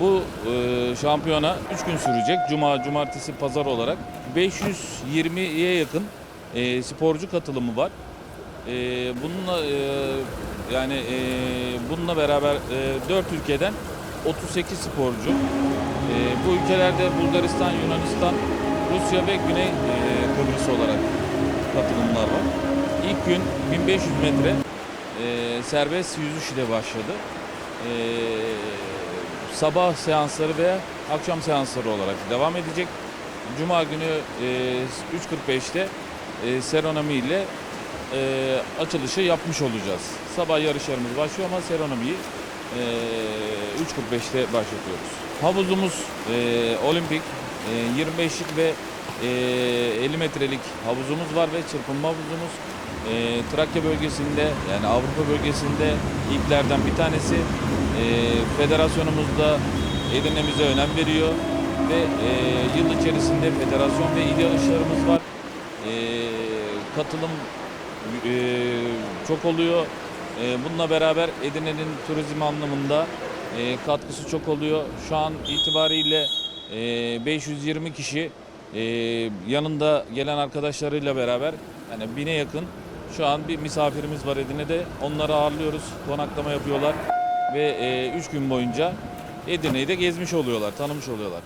Bu e, şampiyona 3 gün sürecek. Cuma, cumartesi, pazar olarak. 520'ye yakın e, sporcu katılımı var. E, bununla e, yani e, bununla beraber e, 4 ülkeden 38 sporcu. E, bu ülkelerde Bulgaristan, Yunanistan, Rusya ve Güney e, Kıbrıs olarak katılımlar var. İlk gün 1500 metre e, serbest yüzüş ile başladı. E, sabah seansları veya akşam seansları olarak devam edecek. Cuma günü e, 3.45'te e, seronomi ile e, açılışı yapmış olacağız. Sabah yarışlarımız başlıyor ama seronomiyi e, 3.45'te başlatıyoruz. Havuzumuz e, olimpik, e, 25'lik ve e, 50 metrelik havuzumuz var ve çırpınma havuzumuz. E, Trakya bölgesinde yani Avrupa bölgesinde ilklerden bir tanesi. E, federasyonumuz da Edirne'mize önem veriyor ve e, yıl içerisinde federasyon ve il yarışlarımız var. E, katılım e, çok oluyor. E, bununla beraber Edirne'nin turizm anlamında e, katkısı çok oluyor. Şu an itibariyle e, 520 kişi e, yanında gelen arkadaşlarıyla beraber yani bine yakın şu an bir misafirimiz var Edirne'de. Onları ağırlıyoruz. Konaklama yapıyorlar ve 3 gün boyunca Edirne'yi de gezmiş oluyorlar, tanımış oluyorlar.